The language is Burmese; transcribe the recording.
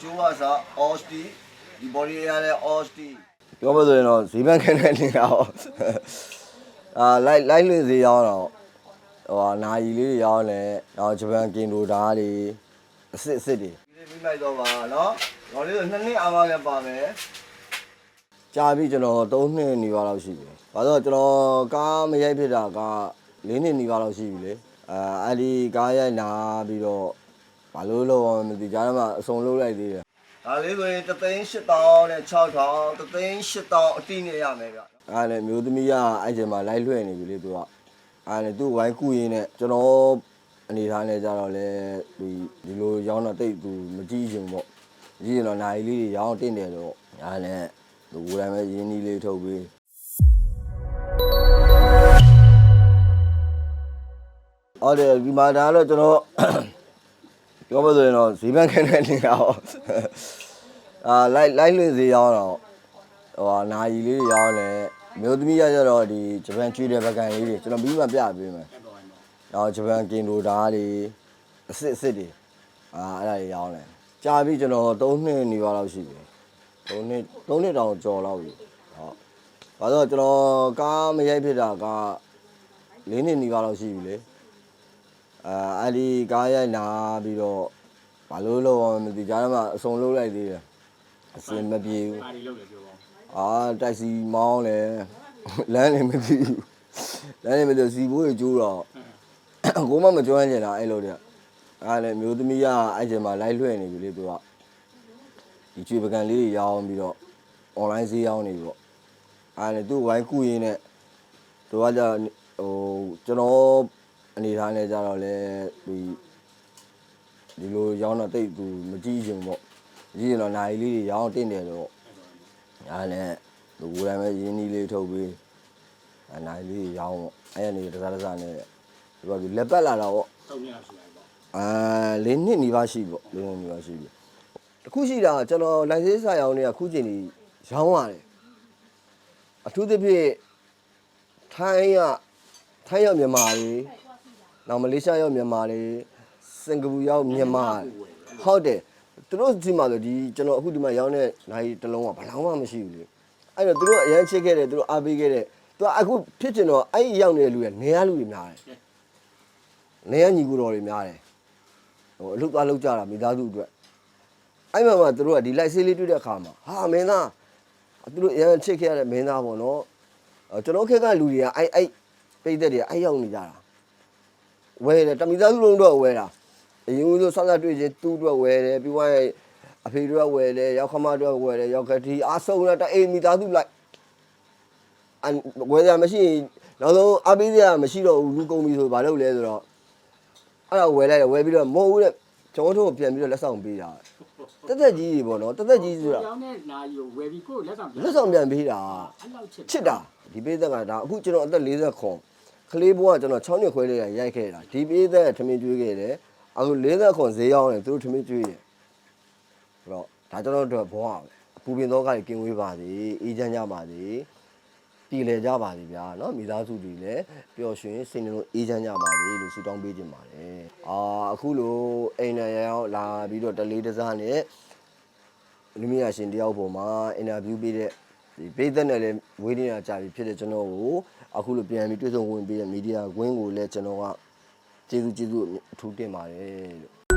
ကျိုးဝါစာအော်စတီဒီ body ရတဲ့အော်စတီပြောမဆိုရင်တော့ဈေးဘက်ခန်းတဲ့နေရာတော့အာလိုက်လိုက်လွင့်ဈေးရောင်းတော့ဟိုဟာနာယီလေးတွေရောင်းတယ်နောက်ဂျပန်ကင်ဒိုဓာတ်တွေအစ်စ်အစ်စ်တွေဒီလေးပြီးလိုက်တော့ပါနော်တော့လေးဆိုနှစ်နှစ်အာမလည်းပါမယ်ကြာပြီကျွန်တော်3နှစ်နေပါလောက်ရှိပြီ။ဘာလို့ကျွန်တော်ကားမရိုက်ဖြစ်တာက4နှစ်နေပါလောက်ရှိပြီလေ။အာအဲ့ဒီကားရိုက်လာပြီးတော့ ဘာလို့လို့မသိကြားထဲမှာအစုံလုပ်လိုက်သေးတယ်ဒါလေးဆိုရင်3သိန်း8000နဲ့6000 3သိန်း8000အတိနဲ့ရမယ်ဗျ။အဲ့လည်းမျိုးသမီးကအဲ့ချိန်မှာလိုက်လွှဲနေပြီလေသူက။အဲ့လည်းသူ့ဝိုင်းကူရင်းနဲ့ကျွန်တော်အနေထားနဲ့ကြတော့လေဒီဒီလိုရောင်းတော့တိတ်သူမကြည့်ချင်ဘူးပေါ့။ကြည့်ရင်တော့နိုင်လေးတွေရောင်းတင့်တယ်တော့အဲ့လည်းသူကိုယ်တိုင်ပဲရင်းနှီးလေးထုတ်ပြီးဟုတ်တယ်ဒီမှာဒါကတော့ကျွန်တော် ပြောမဆိုရင်တော့ဈေးဘက်ခန်းတဲ့နေရာတော့အာလိုက်လိုက်လွင့်ဈေးရောင်းတော့ဟိုဟာနာယီလေးတွေရောင်းတယ်မျိုးသမီးရကြတော့ဒီဂျပန်ကျွေးတဲ့ဘကန်လေးတွေကျွန်တော်ပြီးမှပြပေးမယ်နောက်ဂျပန်ကင်ဒိုဓာတ်တွေအစ်စ်အစ်စ်တွေအာအဲ့ဒါတွေရောင်းတယ်ကြာပြီကျွန်တော်3နှစ်နေပါလောက်ရှိပြီ3နှစ်3နှစ်တောင်ကျော်လောက်ပြီဟုတ်ဘာလို့ကျွန်တော်ကားမရိုက်ဖြစ်တာက4နှစ်နေပါလောက်ရှိပြီလေ အာအဲ့ဒီကားရိုက်လာပြီးတော့ဘာလို့လို့မသိကြားထဲမှာအစုံလုပ်လိုက်သေးတယ်အစင်မပြေဘူးပါတီလုပ်တယ်ပြောပါဦးအာတိုက်စီမောင်းလဲလမ်းလည်းမသိဘူးလမ်းလည်းမသိဘူးစီဘိုးတွေကျိုးတော့ကိုမမကျွမ်းကျင်တာအဲ့လိုတဲ့အဲ့လည်းမျိုးသမီးကအဲ့ချိန်မှာလိုက်လွှဲနေပြီလေသူကဒီချွေပကံလေးတွေရောင်းပြီးတော့ online ဈေးရောင်းနေပြီပေါ့အဲ့လည်းသူ့ဝိုင်းကူရင်းနဲ့သူကじゃဟိုကျွန်တော် အနေထားနဲ့ကြတော့လေဒီဒီလိုရောင်းတော့တိတ်သူမကြည့်ချင်ဘူးပေါ့ကြည့်ရင်တော့နိုင်လေးတွေရောင်းတင့်တယ်တော့အားနဲ့လူကိုယ်တိုင်ပဲရင်းနှီးလေးထုတ်ပြီးအနိုင်လေးရောင်းပေါ့အဲ့ရနေတစားတစားနဲ့ဒီကဒီလက်ပတ်လာတော့ပေါ့သုံးရက်လောက်ရှိလိုက်ပေါ့အာလေးနှစ်နီးပါးရှိပေါ့လေးနှစ်နီးပါးရှိပြီတခုရှိတာကျွန်တော်လိုင်စင်းစာရောင်းနေတာခုချိန်ကြီးရောင်းရတယ်အထူးသဖြင့်ထိုင်းရထိုင်းရောက်မြန်မာတွေ နောက်မလေးရှားရောက်မြန်မာတွေစင်ကာပူရောက်မြန်မာဟုတ်တယ်သူတို့ဒီမှာဆိုဒီကျွန်တော်အခုဒီမှာရောင်းတဲ့နိုင်တစ်လုံးကဘယ်လောက်မှမရှိဘူးလေအဲ့တော့သူတို့အရန်ချစ်ခဲ့တယ်သူတို့အားပေးခဲ့တယ်သူကအခုဖြစ်ကျင်တော့အဲ့ဒီရောက်နေတဲ့လူကနေရလူတွေများတယ်နေရညီကူတော်တွေများတယ်ဟိုအလုပ်သွားလုပ်ကြတာမိသားစုအတွက်အဲ့မှာမှသူတို့ကဒီလိုက်ဆေးလေးတွေ့တဲ့အခါမှာဟာမင်းသားသူတို့အရင်ချစ်ခဲ့ရတဲ့မင်းသားပေါ့နော်အဲကျွန်တော်ခက်ကလူတွေကအဲ့အဲ့ပိတ်သက်တွေကအဲ့ရောက်နေကြတာ ဝဲတယ်တမိသားစုလုံးတော့ဝဲတာအရင်ကဆိုဆက်ဆက်တွေ့ချင်းသူ့အတွက်ဝဲတယ်ပြီးသွားရင်အဖေတို့ကဝဲတယ်ရောက်ခမတို့ကဝဲတယ်ရောက်ကတိအားဆုံးလာတအိမ်မိသားစုလိုက်အန်ဝဲရမရှိရင်နောက်ဆုံးအပေးစရာမရှိတော့ဘူးလူကုန်ပြီဆိုဘာလုပ်လဲဆိုတော့အဲ့ဒါဝယ်လိုက်တယ်ဝယ်ပြီးတော့မဟုတ်ဘူးတဲ့ကျွန်တော်တို့ပြန်ပြီးတော့လက်ဆောင်ပေးတာတက်တက်ကြီးကြီးပေါ့နော်တက်တက်ကြီးဆိုတာကျောင်းနဲ့နာရီကိုဝယ်ပြီးကိုယ်လက်ဆောင်လက်ဆောင်ပြန်ပေးတာအဲ့လောက်ချစ်ချစ်တာဒီပေးသက်ကဒါအခုကျွန်တော်အသက်40ခွန် ကလေးဘွားကကျွန်တော်6နှစ်ခွဲလေးရိုက်ခဲ့တာဒီပေးသက်ထမင်းကျွေးခဲ့တယ်အခု40ခွန်ဈေးရောက်တယ်သူတို့ထမင်းကျွေးတယ်အဲ့တော့ဒါကျွန်တော်တို့ဘွားပဲအပူပင်သောကကြီးကင်းဝေးပါစေအေးချမ်းကြပါစေပြည်လဲကြပါစေဗျာเนาะမိသားစုတွေလည်းပျော်ရွှင်စိတ်နှလုံးအေးချမ်းကြပါစေလို့ဆုတောင်းပေးခြင်းပါတယ်အာအခုလိုအိမ်နယ်ရောက်လာပြီးတော့တလေးတစားနဲ့ လူမယာရှင်တယောက်ပေါ်မှာအင်တာဗျူးပေးတဲ့ ဒီပေးသက်နဲ့လည်းဝေးနေတာကြာပြီဖြစ်တဲ့ကျွန်တော်ကိုအခုလိုပြန်ပြီးတွေ့ဆုံဝင်ပေးတဲ့မီဒီယာကွင်းကိုလည်းကျွန်တော်ကကျေးဇူးကျေးဇူးအထူးတင်ပါတယ်လို့